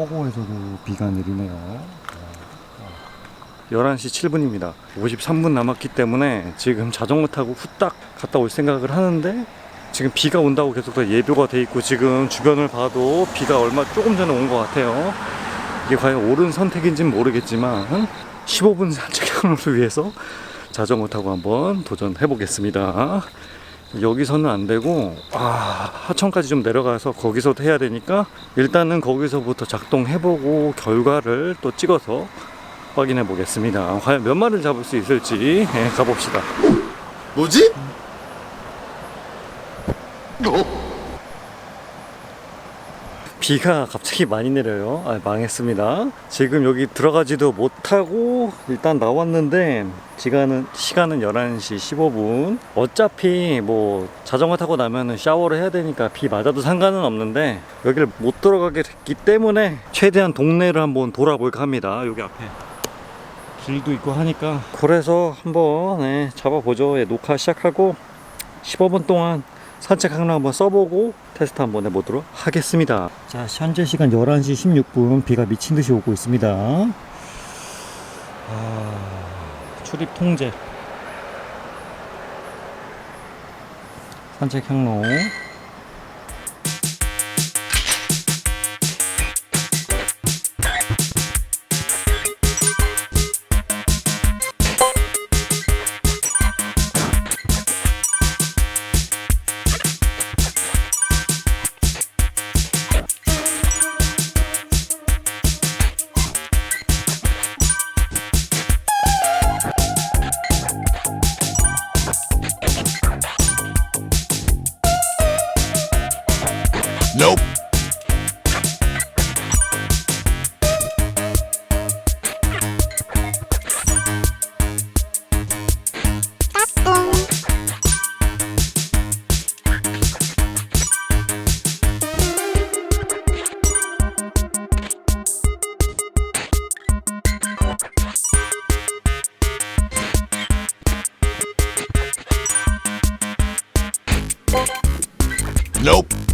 포고에서도 비가 내리네요. 11시 7분입니다. 53분 남았기 때문에 지금 자전거 타고 후딱 갔다 올 생각을 하는데 지금 비가 온다고 계속 다 예보가 돼 있고 지금 주변을 봐도 비가 얼마 조금 전에 온 것 같아요. 이게 과연 옳은 선택인지는 모르겠지만 15분 산책하는 위해서 자전거 타고 한번 도전해 보겠습니다. 여기서는 안 되고 아 하천까지 좀 내려가서 거기서도 해야 되니까 일단은 거기서부터 작동해보고 결과를 또 찍어서 확인해 보겠습니다. 과연 몇 마리를 잡을 수 있을지 예, 가봅시다. 뭐지? 비가 갑자기 많이 내려요. 아, 망했습니다. 지금 여기 들어가지도 못하고 일단 나왔는데 시간은 시간은 11시 15분. 어차피 뭐 자전거 타고 나면은 샤워를 해야 되니까 비 맞아도 상관은 없는데 여기를 못 들어가게 됐기 때문에 최대한 동네를 한번 돌아볼까 합니다. 여기 앞에 길도 있고 하니까 그래서 한번 네, 잡아보죠. 예, 녹화 시작하고 15분 동안 산책 항로 한번 써보고 테스트 한번 해보도록 하겠습니다. 자, 현재 시간 11시 16분 비가 미친 듯이 오고 있습니다. 아, 출입 통제. 산책 항로. Nope. Nope.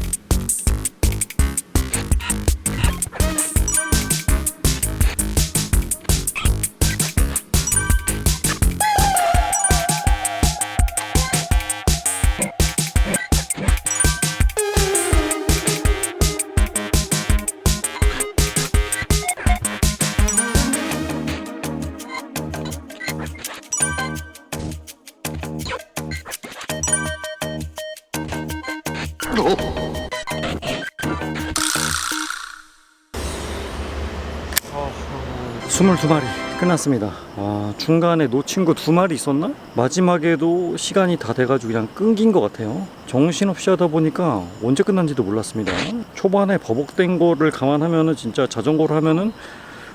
스물두 마리 끝났습니다. 아, 중간에 놓친 거 두 마리 있었나? 마지막에도 시간이 다 돼가지고 그냥 끊긴 것 같아요. 정신없이 하다 보니까 언제 끝난지도 몰랐습니다. 초반에 버벅된 거를 감안하면은 진짜 자전거를 하면은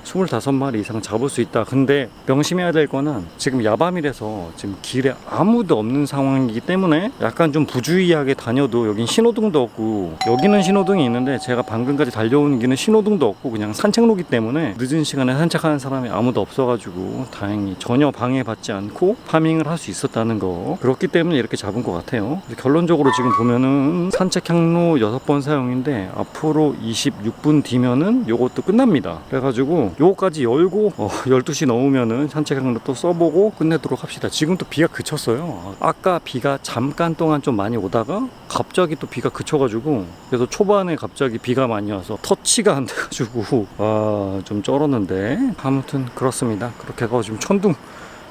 25마리 이상 잡을 수 있다. 근데 명심해야 될 거는 지금 야밤이라서 지금 길에 아무도 없는 상황이기 때문에 약간 좀 부주의하게 다녀도 여긴 신호등도 없고 여기는 신호등이 있는데 제가 방금까지 달려온 길은 신호등도 없고 그냥 산책로기 때문에 늦은 시간에 산책하는 사람이 아무도 없어가지고 다행히 전혀 방해받지 않고 파밍을 할 수 있었다는 거 그렇기 때문에 이렇게 잡은 것 같아요. 결론적으로 지금 보면은 산책 향로 6번 사용인데 앞으로 26분 뒤면은 요것도 끝납니다. 그래가지고 요거까지 열고 어, 12시 넘으면은 산책 항로 또 써보고 끝내도록 합시다. 지금 또 비가 그쳤어요. 아까 비가 잠깐 동안 좀 많이 오다가 갑자기 또 비가 그쳐가지고 그래서 초반에 갑자기 비가 많이 와서 터치가 안 돼가지고 아좀 쩔었는데 아무튼 그렇습니다. 그렇게 해서 지금 천둥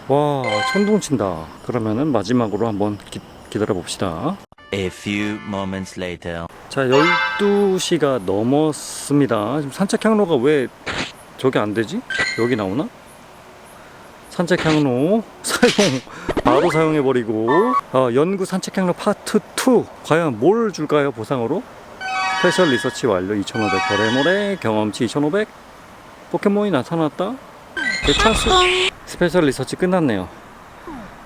와 천둥 친다. 그러면은 마지막으로 한번 기, 기다려 봅시다. A few moments later. 자 12시가 넘었습니다. 지금 산책 향로가 왜 저게 안 되지? 여기 나오나? 산책 향로 사용 바로 사용해 버리고. 어, 연구 산책 향로 파트 2 과연 뭘 줄까요 보상으로? 스페셜 리서치 완료 2500 거래몰에 경험치 2500 포켓몬이 나타났다. 대찬스. 스페셜 리서치 끝났네요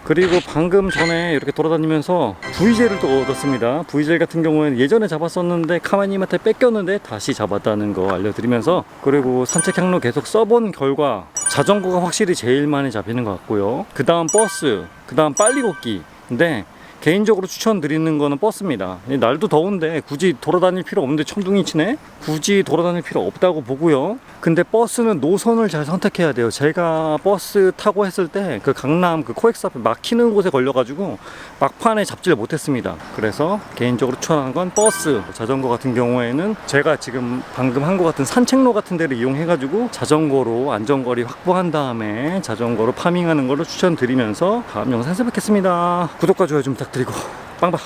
그리고 방금 전에 이렇게 돌아다니면서 V젤을 또 얻었습니다. V젤 같은 경우에는 예전에 잡았었는데 카마님한테 뺏겼는데 다시 잡았다는 거 알려드리면서 그리고 산책 향로 계속 써본 결과 자전거가 확실히 제일 많이 잡히는 것 같고요. 그 다음 버스, 그 다음 빨리 걷기. 근데 개인적으로 추천드리는 거는 버스입니다. 이 날도 더운데 굳이 돌아다닐 필요 없는데 천둥이 치네? 굳이 돌아다닐 필요 없다고 보고요. 근데 버스는 노선을 잘 선택해야 돼요. 제가 버스 타고 했을 때 그 강남 그 코엑스 앞에 막히는 곳에 걸려가지고 막판에 잡지를 못했습니다. 그래서 개인적으로 추천하는 건 버스. 자전거 같은 경우에는 제가 지금 방금 한 것 같은 산책로 같은 데를 이용해가지고 자전거로 안전거리 확보한 다음에 자전거로 파밍하는 거를 추천드리면서 다음 영상에서 뵙겠습니다. 구독과 좋아요 좀 부탁드 리고 빵빵.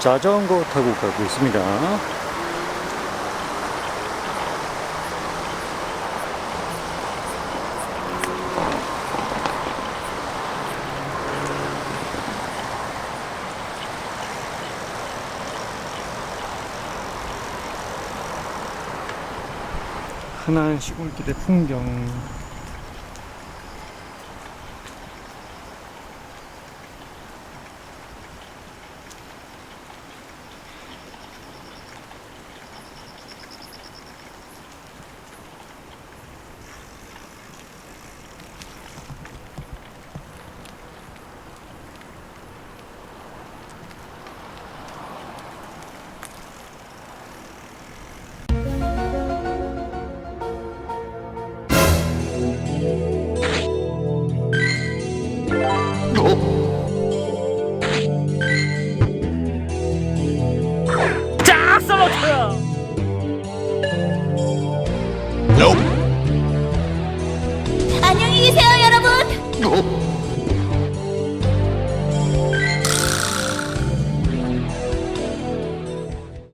자전거 타고 가고 있습니다. 흔한 시골길의 풍경. 안